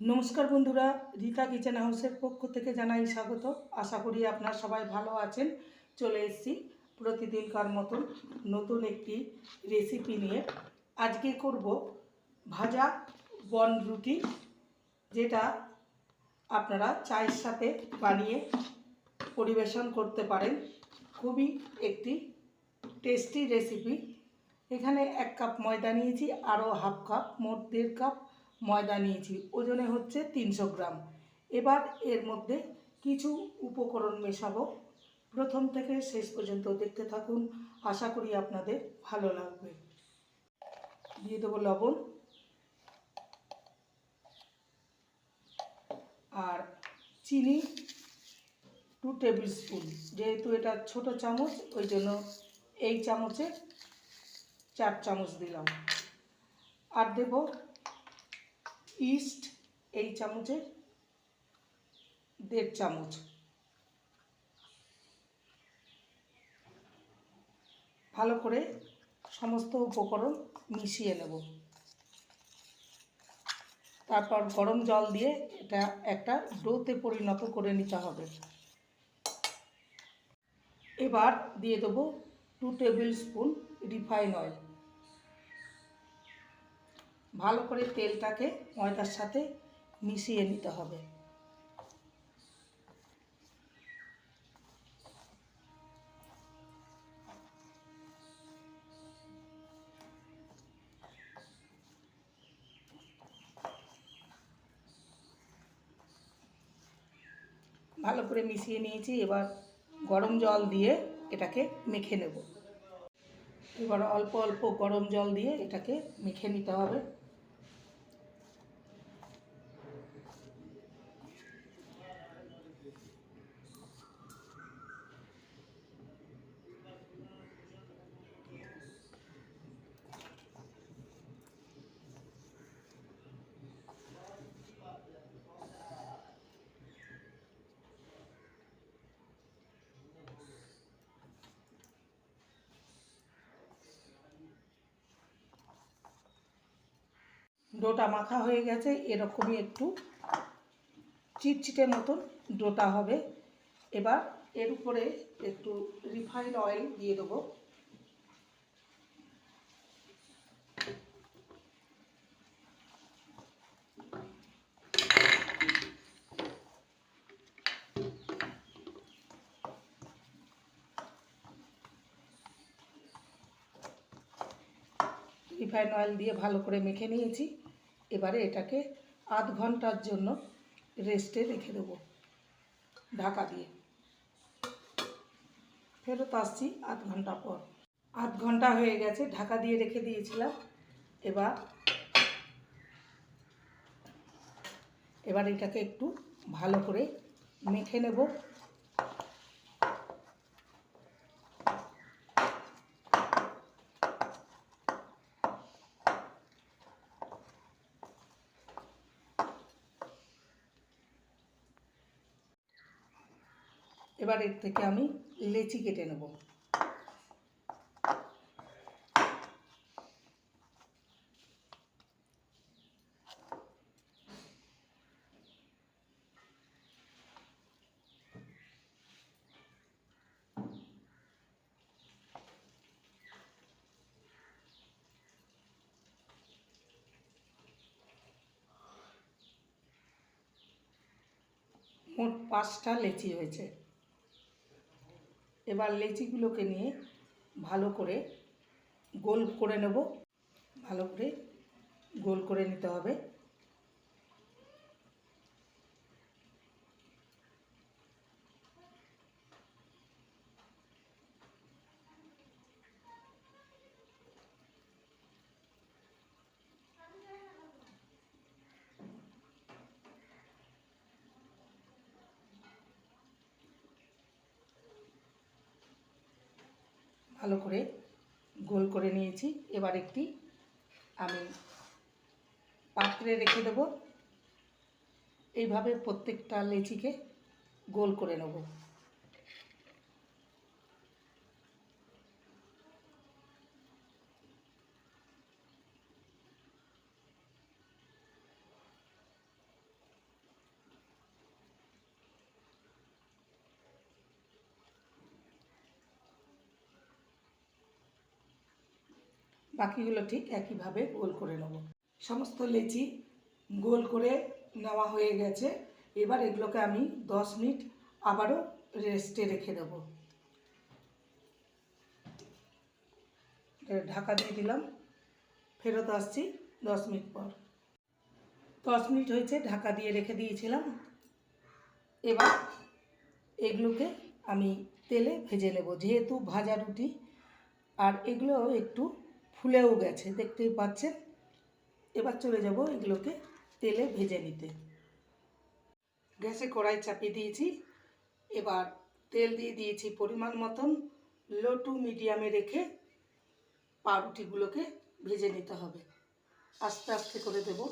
নমস্কার বন্ধুরা, রীতা কিচেন হাউসের পক্ষ থেকে জানাই স্বাগত। আশা করি আপনারা সবাই ভালো আছেন। চলে এসেছি প্রতিদিনকার মতন নতুন একটি রেসিপি নিয়ে। আজকে করব ভাজা বন রুটি, যেটা আপনারা চায়ের সাথে বানিয়ে পরিবেশন করতে পারেন। খুবই একটি টেস্টি রেসিপি এখানে এক কাপ ময়দা নিয়েছি, আরও হাফ কাপ, মোট দেড় কাপ ময়দা নিয়েছি, ওজনে হচ্ছে তিনশো গ্রাম। এবার এর মধ্যে কিছু উপকরণ মেশাবো। প্রথম থেকে শেষ পর্যন্ত দেখতে থাকুন, আশা করি আপনাদের ভালো লাগবে। দিয়ে দেবো লবণ। আর চিনি টু টেবিল স্পুন, যেহেতু এটা ছোট চামচ, ওই জন্য এই চামচে চার চামচ দিলাম। আর দেব ইস্ট এই চামচে দেড় চামচ। ভালো করে সমস্ত উপকরণ মিশিয়ে নেব। তারপর গরম জল দিয়ে এটা একটা ডোতে পরিণত করে নিতে হবে। এবার দিয়ে দেবো two table spoon refine oil. ভালো করে তেলটাকে ময়দার সাথে মিশিয়ে নিতে হবে। ভালো করে মিশিয়ে নিয়েছি, এবার গরম জল দিয়ে এটাকে মেখে নেব। এবার অল্প অল্প গরম জল দিয়ে এটাকে মেখে নিতে হবে। ডোটা মাখা হয়ে গেছে, এরকমই একটু চিটচিটে মতন ডোটা হবে। এবার এর উপরে একটু রিফাইন্ড অয়েল দিয়ে দেবো। রিফাইন অয়েল দিয়ে ভালো করে মেখে নিয়েছি। এবারে এটাকে আধ ঘণ্টার জন্য রেস্টে রেখে দেবো ঢাকা দিয়ে। ফেরত আসছি আধ ঘণ্টা পর। আধ ঘণ্টা হয়ে গেছে, ঢাকা দিয়ে রেখে দিয়েছিলাম। এবার এবার এটাকে একটু ভালো করে মেখে নেব। এবার এর থেকে আমি লেচি কেটে নেব। মোট পাঁচটা লেচি হয়েছে। এবার লেচিগুলোকে নিয়ে ভালো করে গোল করে নেব। ভালো করে গোল করে নিতে হবে। ভালো করে গোল করে নিয়েছি। এবার একটি আমি পাত্রে রেখে দেব। এইভাবে প্রত্যেকটা লেচিকে গোল করে নেব। বাকিগুলো ঠিক একইভাবে গোল করে নেব। সমস্ত লেচি গোল করে নেওয়া হয়ে গেছে। এবার এগুলোকে আমি দশ মিনিট আবারও রেস্টে রেখে দেব। ঢাকা দিয়ে দিলাম। ফেরত আসছি দশ মিনিট পর। দশ মিনিট হয়েছে, ঢাকা দিয়ে রেখে দিয়েছিলাম। এবার এগুলোকে আমি তেলে ভেজে নেব। যেহেতু ভাজা রুটি, আর এগুলো একটু ফুলেও গেছে, দেখতেই পাচ্ছেন। এবার চলে যাব এগুলোকে তেলে ভেজে নিতে। গ্যাসে কড়াই চাপিয়ে দিয়েছি। এবার তেল দিয়ে দিয়েছি পরিমাণ মতন লো টু মিডিয়ামে রেখে পাউরুটিগুলোকে ভেজে নিতে হবে। আস্তে আস্তে করে দেবো।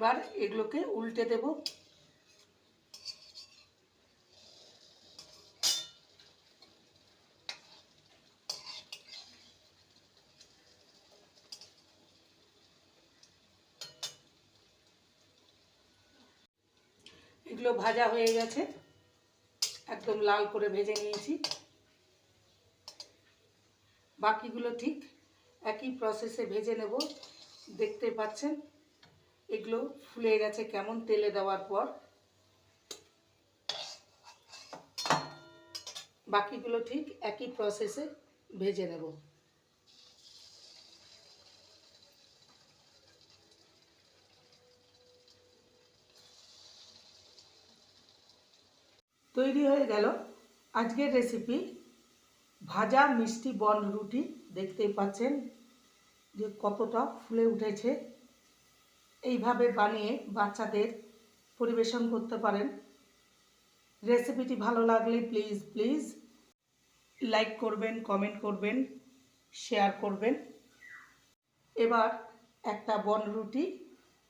এবার এগুলোকে উল্টে দেব। এগুলো ভাজা হয়ে গেছে। একদম লাল করে ভেজে নিয়েছি। বাকিগুলো ঠিক একই প্রসেসে ভেজে নেব। দেখতে পাচ্ছেন? এগুলো ফুলে গেছে কেমন তেলে দেওয়ার পর। বাকিগুলো ঠিক একই প্রসেসে ভেজে নেব। তৈরি হয়ে গেল আজকের রেসিপি ভাজা মিষ্টি বন রুটি, দেখতেই পাচ্ছেন যে কতটা ফুলে উঠেছে। এইভাবে বানিয়ে বাচ্চাদের পরিবেশন করতে পারেন। রেসিপিটি ভালো লাগলে প্লিজ প্লিজ লাইক করবেন, কমেন্ট করবেন, শেয়ার করবেন। এবার একটা বন রুটি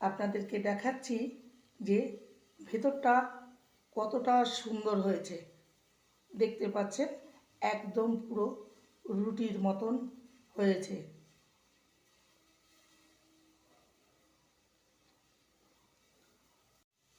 আপনাদেরকে দেখাচ্ছি যে ভেতরটা কতটা সুন্দর হয়েছে। দেখতে পাচ্ছেন, একদম পুরো রুটির মতন হয়েছে।